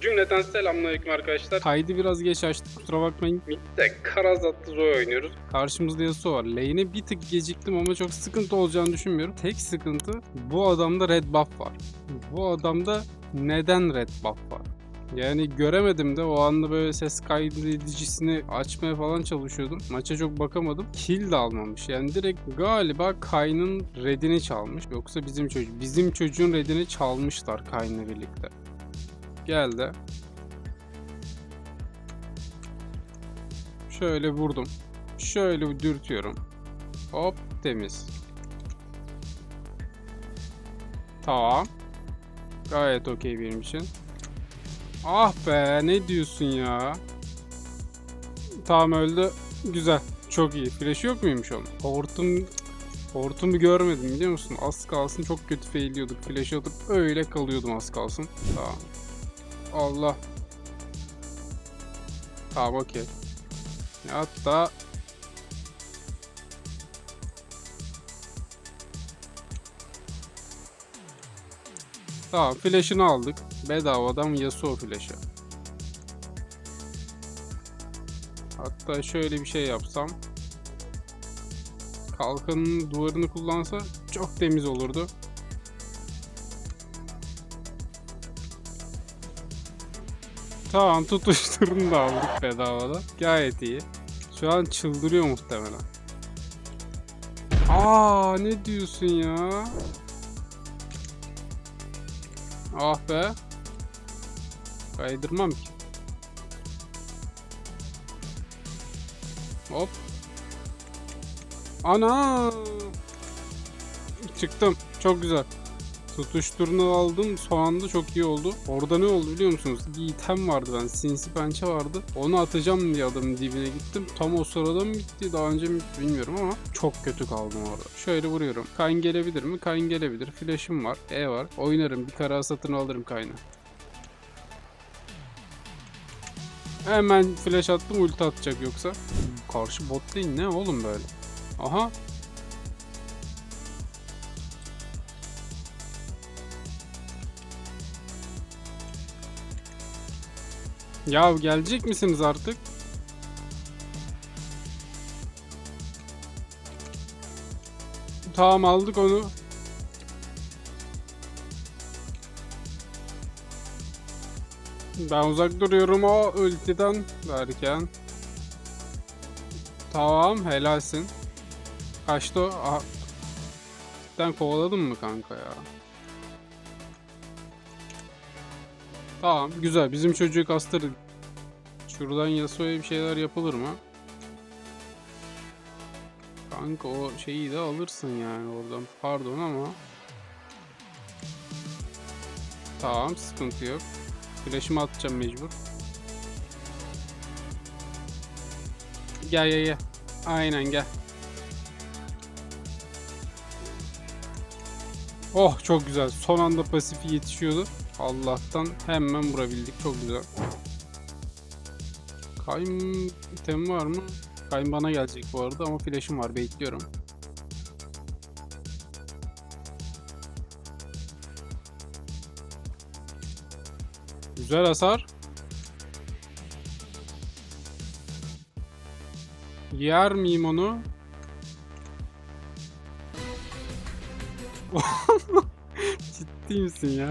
Cümleten selamünaleyküm arkadaşlar. Kaydı biraz geç açtık kusura bakmayın. Mid'de Karazatlı Zoe oynuyoruz. Karşımızda Yasuo var. Lane'e bir tık geciktim ama çok sıkıntı olacağını düşünmüyorum. Tek sıkıntı bu adamda red buff var. Bu adamda neden red buff var? Yani göremedim de o anda böyle ses kaydedicisini açmaya falan çalışıyordum. Maça çok bakamadım. Kill de almamış. Yani direkt galiba Kayn'ın redini çalmış. Yoksa bizim çocuk. Bizim çocuğun redini çalmışlar Kayn'la birlikte. Geldi. Şöyle vurdum. Şöyle dürtüyorum. Hop temiz. Tamam. Gayet okey benim için. Ah be ne diyorsun ya? Tamam öldü. Güzel. Çok iyi. Flash yok muymuş onun? Hortum Hortumu görmedim biliyor musun? Az kalsın çok kötü failliyorduk. Flash atıp öyle kalıyordum az kalsın. Tamam. Allah. Tamam okey. Hatta Tamam flash'ını aldık. Bedavadan Yasuo flash'ı. Hatta şöyle bir şey yapsam. Kalkanın duvarını kullansa çok temiz olurdu. Tamam tutuşturunu da aldık bedavada. Gayet iyi. Şu an çıldırıyor muhtemelen. Aa ne diyorsun ya? Ah be. Kaydırmam ki. Hop. Ana! Çıktım. Çok güzel. Tutuşturunu aldım. Son anda çok iyi oldu. Orada ne oldu biliyor musunuz? Bir item vardı ben. Sinsi pençe vardı. Onu atacağım diye adamın dibine gittim. Tam o sırada mı bitti? Daha önce mi bilmiyorum ama çok kötü kaldım orada. Şöyle vuruyorum. Kayn gelebilir mi? Kayn gelebilir. Flash'ım var. E var. Oynarım. Bir kara satın alırım Kayn'ı. Hemen flash attım ulti atacak yoksa. Karşı bot lane ne oğlum böyle? Aha. Ya gelecek misiniz artık? Tamam aldık onu. Ben uzak duruyorum o ultiden derken. Tamam helalsin. Kaçtı o? Aha. Cidden kovaladın mı kanka ya? Tamam güzel bizim çocuğu kastırdık. Şuradan Yasuo'ya bir şeyler yapılır mı? Kanka o şeyi de alırsın yani oradan. Pardon ama. Tamam sıkıntı yok. Flash'ımı atacağım mecbur. Gel gel gel. Aynen gel. Oh çok güzel. Son anda pasifi yetişiyordu. Allah'tan hemen vurabildik. Çok güzel. Kaym item var mı? Kaym bana gelecek bu arada ama flash'ım var. Bekliyorum. Güzel hasar. Yer miyim onu? Ciddi misin ya?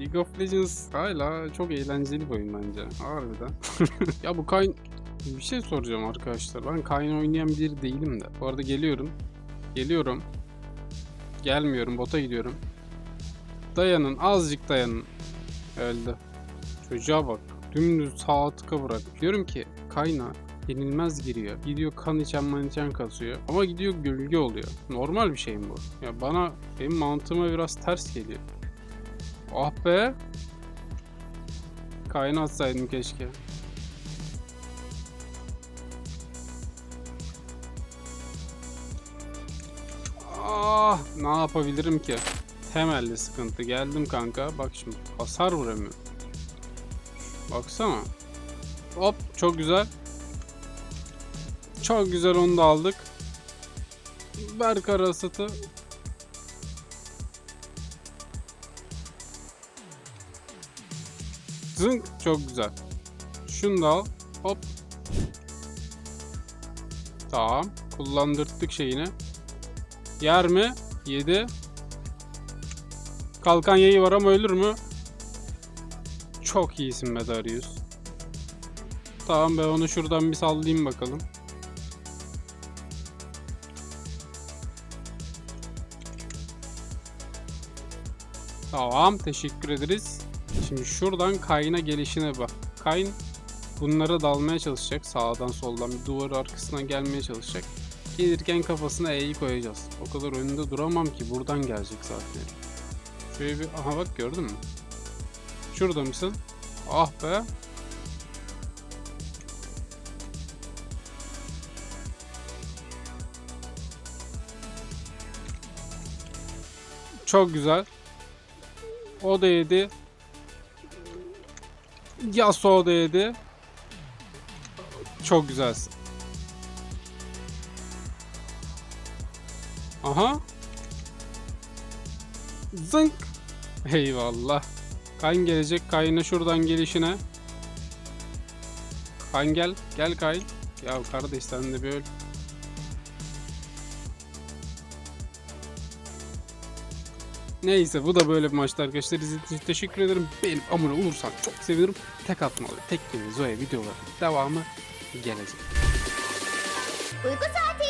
League of Legends hala çok eğlenceli bir oyun bence. Harbiden. ya bu Kayn... Bir şey soracağım arkadaşlar. Ben Kayn oynayan biri değilim de. Bu arada geliyorum. Geliyorum. Gelmiyorum. Bota gidiyorum. Dayanın. Azıcık dayanın. Öldü. Çocuğa bak. Dümdüz sağ tıka bırak. Diyorum ki Kayna yenilmez giriyor. Gidiyor kan içen man içen kasıyor. Ama gidiyor gölge oluyor. Normal bir şey mi bu? Ya bana benim mantığıma biraz ters geliyor. Ah be. Kayna atsaydım keşke. Ah, ne yapabilirim ki? Temelli sıkıntı. Geldim kanka. Bak şimdi hasar vuramıyor. Baksana. Hop çok güzel. Çok güzel onu da aldık. Berk arasatı. Zınk. Çok güzel. Şunu da al. Hop. Tamam. Kullandırttık şeyini. Yer mi? Yedi. Kalkan yayı var ama ölür mü? Çok iyisin be Darius. Tamam ben onu şuradan bir sallayayım bakalım. Tamam teşekkür ederiz. Şimdi şuradan Kayn'a gelişine bak. Kayn bunlara dalmaya çalışacak. Sağdan soldan bir duvar arkasına gelmeye çalışacak. Gelirken kafasına E'yi koyacağız. O kadar önünde duramam ki buradan gelecek zaten. Şöyle bir aha bak gördün mü? Şurada mısın? Ah be. Çok güzel. O da yedi. Yasuo da yedi. Çok güzelsin. Aha. Zınk. Eyvallah. Kayn gelecek. Kayn'a şuradan gelişine. Kayn gel. Gel Kayn. Ya kardeş sen de bir öl. Neyse bu da böyle bir maçtı arkadaşlar. İzlediğiniz için teşekkür ederim. Benim abone olursan çok sevinirim. Tek atmalı, tek gibi Zoe videoları devamı gelecek. Uyku saati.